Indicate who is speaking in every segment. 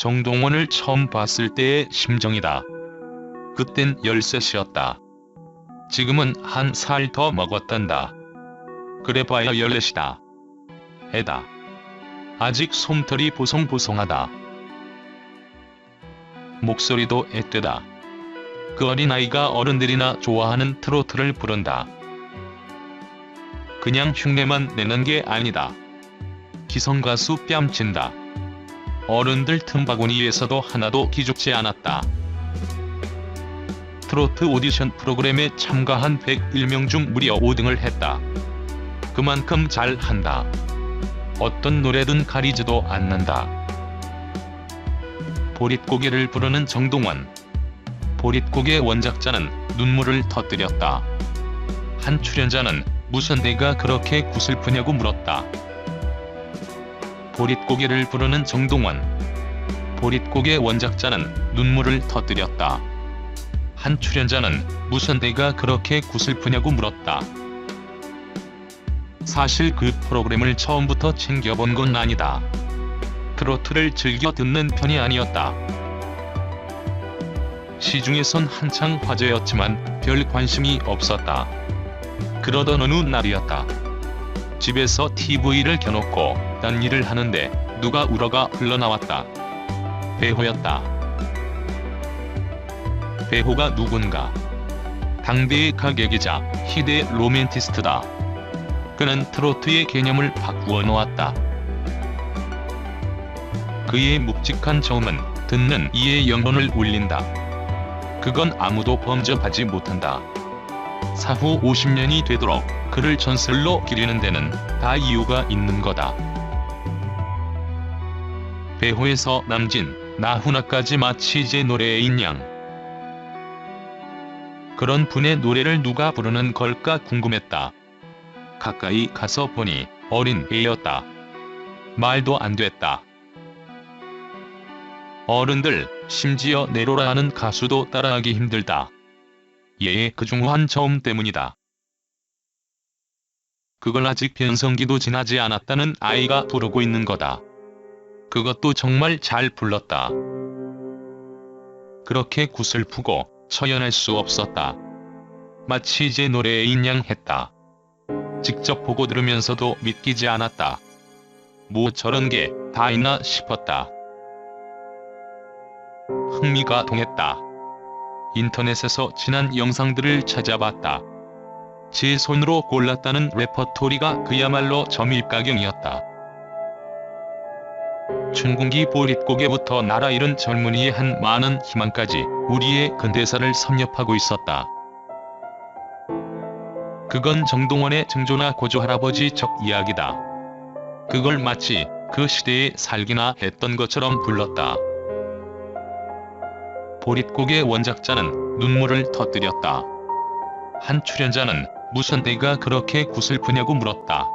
Speaker 1: 정동원을 처음 봤을 때의 심정이다. 그땐 13이었다. 지금은 한 살 더 먹었단다. 그래봐야 14이다. 애다. 아직 솜털이 보송보송하다. 목소리도 앳되다. 그 어린아이가 어른들이나 좋아하는 트로트를 부른다. 그냥 흉내만 내는 게 아니다. 기성가수 뺨친다. 어른들 틈바구니에서도 하나도 기죽지 않았다. 트로트 오디션 프로그램에 참가한 101명 중 무려 5등을 했다. 그만큼 잘한다. 어떤 노래든 가리지도 않는다. 보릿고개를 부르는 정동원. 보릿고개 원작자는 눈물을 터뜨렸다. 한 출연자는 무슨 내가 그렇게 구슬프냐고 물었다. 보릿고개를 부르는 정동원. 보릿고개 원작자는 눈물을 터뜨렸다. 한 출연자는 무슨 내가 그렇게 구슬프냐고 물었다. 사실 그 프로그램을 처음부터 챙겨본 건 아니다. 트로트를 즐겨 듣는 편이 아니었다. 시중에선 한창 화제였지만 별 관심이 없었다. 그러던 어느 날이었다. 집에서 TV를 켜놓고 딴 일을 하는데 누가 울어가 흘러나왔다. 배호였다. 배호가 누군가? 당대의 가객이자 희대의 로맨티스트다. 그는 트로트의 개념을 바꾸어 놓았다. 그의 묵직한 저음은 듣는 이의 영혼을 울린다. 그건 아무도 범접하지 못한다. 사후 50년이 되도록 그를 전설로 기리는 데는 다 이유가 있는 거다. 배호에서 남진, 나훈아까지 마치 제 노래인 양. 그런 분의 노래를 누가 부르는 걸까 궁금했다. 가까이 가서 보니 어린 애였다. 말도 안 됐다. 어른들, 심지어 네로라는 가수도 따라하기 힘들다. 얘의 그중한 저음 때문이다. 그걸 아직 변성기도 지나지 않았다는 아이가 부르고 있는 거다. 그것도 정말 잘 불렀다. 그렇게 구슬프고 처연할 수 없었다. 마치 제 노래인 양 했다. 직접 보고 들으면서도 믿기지 않았다. 뭐 저런 게 다 있나 싶었다. 흥미가 동했다. 인터넷에서 지난 영상들을 찾아봤다. 제 손으로 골랐다는 레퍼토리가 그야말로 점입가경이었다. 춘궁기 보릿고개부터 나라 잃은 젊은이의 한 많은 희망까지 우리의 근대사를 섭렵하고 있었다. 그건 정동원의 증조나 고조할아버지 적 이야기다. 그걸 마치 그 시대에 살기나 했던 것처럼 불렀다. 보릿고개 원작자는 눈물을 터뜨렸다. 한 출연자는 무슨 내가 그렇게 구슬프냐고 물었다.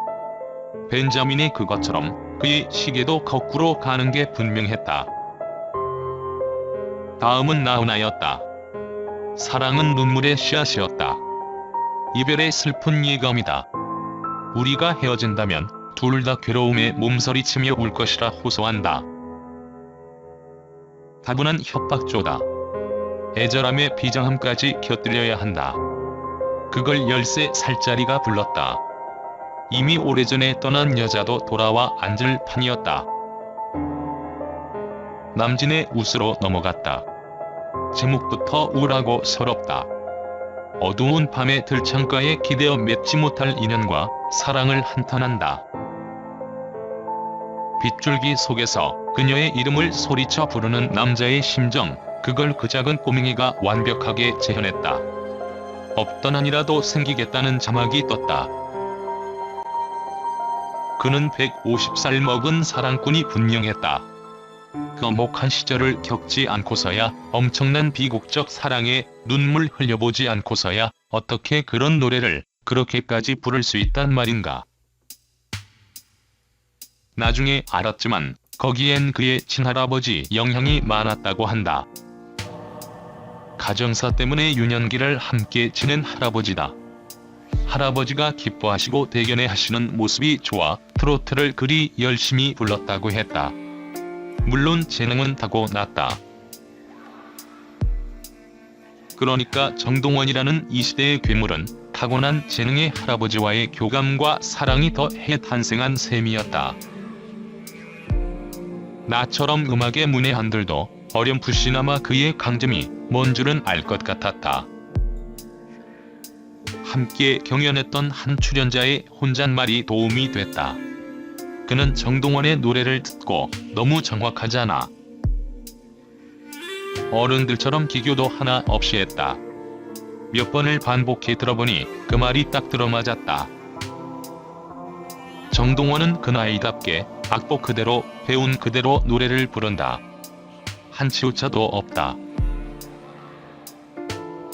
Speaker 1: 벤자민이 그것처럼 그의 시계도 거꾸로 가는 게 분명했다. 다음은 나훈아였다. 사랑은 눈물의 씨앗이었다. 이별의 슬픈 예감이다. 우리가 헤어진다면 둘 다 괴로움에 몸서리치며 울 것이라 호소한다. 다분한 협박조다. 애절함의 비장함까지 곁들여야 한다. 그걸 13 살짜리가 불렀다. 이미 오래전에 떠난 여자도 돌아와 앉을 판이었다. 남진의 웃으로 넘어갔다. 제목부터 우울하고 서럽다. 어두운 밤의 들창가에 기대어 맺지 못할 인연과 사랑을 한탄한다. 빗줄기 속에서 그녀의 이름을 소리쳐 부르는 남자의 심정, 그걸 그 작은 꼬맹이가 완벽하게 재현했다. 없던 한이라도 생기겠다는 자막이 떴다. 그는 150살 먹은 사랑꾼이 분명했다. 거목한 시절을 겪지 않고서야 엄청난 비국적 사랑에 눈물 흘려보지 않고서야 어떻게 그런 노래를 그렇게까지 부를 수 있단 말인가. 나중에 알았지만 거기엔 그의 친할아버지 영향이 많았다고 한다. 가정사 때문에 유년기를 함께 지낸 할아버지다. 할아버지가 기뻐하시고 대견해 하시는 모습이 좋아 트로트를 그리 열심히 불렀다고 했다. 물론 재능은 타고났다. 그러니까 정동원이라는 이 시대의 괴물은 타고난 재능의 할아버지와의 교감과 사랑이 더해 탄생한 셈이었다. 나처럼 음악의 문외 한들도 어렴풋이나마 그의 강점이 뭔 줄은 알 것 같았다. 함께 경연했던 한 출연자의 혼잣말이 도움이 됐다. 그는 정동원의 노래를 듣고 너무 정확하잖아. 어른들처럼 기교도 하나 없이 했다. 몇 번을 반복해 들어보니 그 말이 딱 들어맞았다. 정동원은 그 나이답게 악보 그대로 배운 그대로 노래를 부른다. 한치 오차도 없다.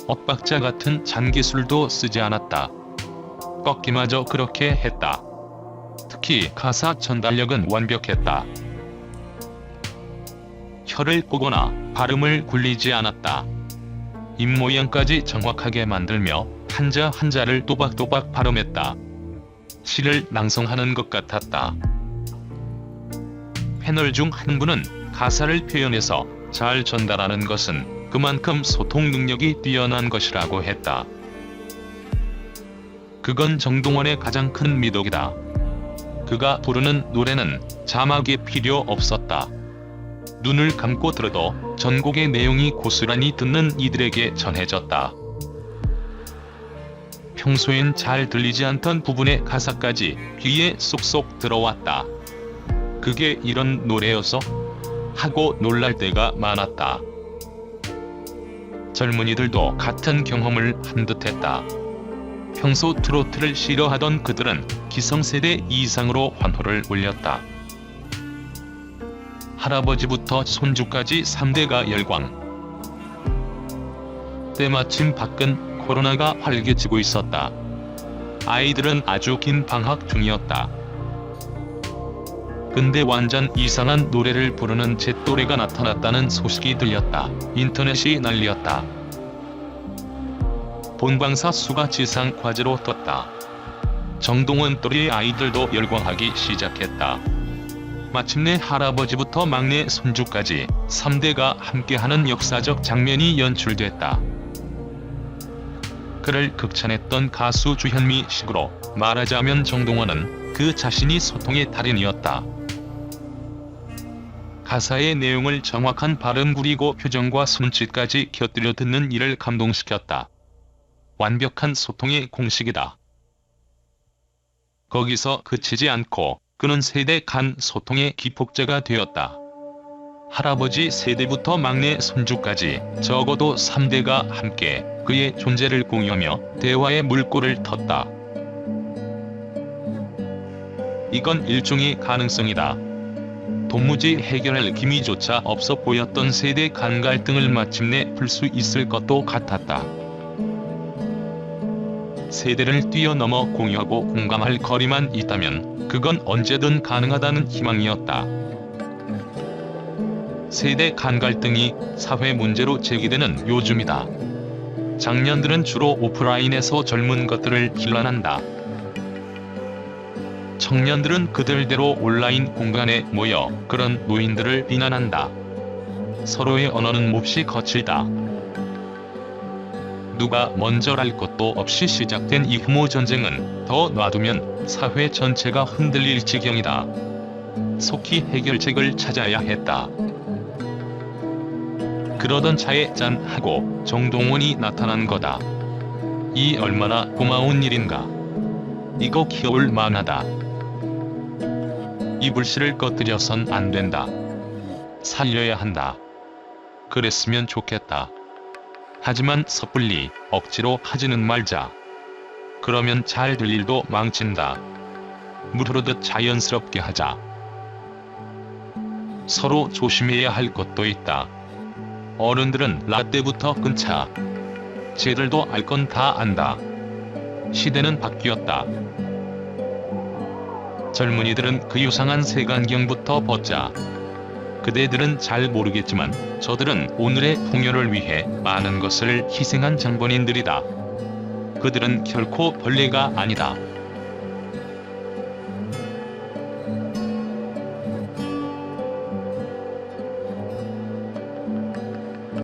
Speaker 1: 엇박자 같은 잔기술도 쓰지 않았다. 꺾기마저 그렇게 했다. 특히 가사 전달력은 완벽했다. 혀를 꼬거나 발음을 굴리지 않았다. 입모양까지 정확하게 만들며 한자 한자를 또박또박 발음했다. 시를 낭송하는 것 같았다. 패널 중 한 분은 가사를 표현해서 잘 전달하는 것은 그만큼 소통 능력이 뛰어난 것이라고 했다. 그건 정동원의 가장 큰 미덕이다. 그가 부르는 노래는 자막이 필요 없었다. 눈을 감고 들어도 전곡의 내용이 고스란히 듣는 이들에게 전해졌다. 평소엔 잘 들리지 않던 부분의 가사까지 귀에 쏙쏙 들어왔다. 그게 이런 노래여서? 하고 놀랄 때가 많았다. 젊은이들도 같은 경험을 한 듯했다. 평소 트로트를 싫어하던 그들은 기성세대 이상으로 환호를 올렸다. 할아버지부터 손주까지 3대가 열광. 때마침 밖은 코로나가 활개치고 있었다. 아이들은 아주 긴 방학 중이었다. 근데 완전 이상한 노래를 부르는 제 또래가 나타났다는 소식이 들렸다. 인터넷이 난리였다. 본방사 수가 지상 과제로 떴다. 정동원 또래의 아이들도 열광하기 시작했다. 마침내 할아버지부터 막내 손주까지 3대가 함께하는 역사적 장면이 연출됐다. 그를 극찬했던 가수 주현미 식으로 말하자면 정동원은 그 자신이 소통의 달인이었다. 가사의 내용을 정확한 발음 그리고 표정과 손짓까지 곁들여 듣는 이를 감동시켰다. 완벽한 소통의 공식이다. 거기서 그치지 않고 그는 세대 간 소통의 기폭제가 되었다. 할아버지 세대부터 막내 손주까지 적어도 3대가 함께 그의 존재를 공유하며 대화의 물꼬를 텄다. 이건 일종의 가능성이다. 도무지 해결할 기미조차 없어 보였던 세대 간 갈등을 마침내 풀 수 있을 것도 같았다. 세대를 뛰어넘어 공유하고 공감할 거리만 있다면 그건 언제든 가능하다는 희망이었다. 세대 간 갈등이 사회 문제로 제기되는 요즘이다. 장년들은 주로 오프라인에서 젊은 것들을 비난한다. 청년들은 그들대로 온라인 공간에 모여 그런 노인들을 비난한다. 서로의 언어는 몹시 거칠다. 누가 먼저랄 것도 없이 시작된 이 혐오 전쟁은 더 놔두면 사회 전체가 흔들릴 지경이다. 속히 해결책을 찾아야 했다. 그러던 차에 짠 하고 정동원이 나타난 거다. 이 얼마나 고마운 일인가. 이거 귀여울 만하다. 이 불씨를 꺼뜨려선 안 된다. 살려야 한다. 그랬으면 좋겠다. 하지만 섣불리 억지로 하지는 말자. 그러면 잘 될 일도 망친다. 물 흐르듯 자연스럽게 하자. 서로 조심해야 할 것도 있다. 어른들은 라떼부터 끊자. 쟤들도 알 건 다 안다. 시대는 바뀌었다. 젊은이들은 그 유상한 색안경부터 벗자. 그대들은 잘 모르겠지만 저들은 오늘의 풍요를 위해 많은 것을 희생한 장본인들이다. 그들은 결코 벌레가 아니다.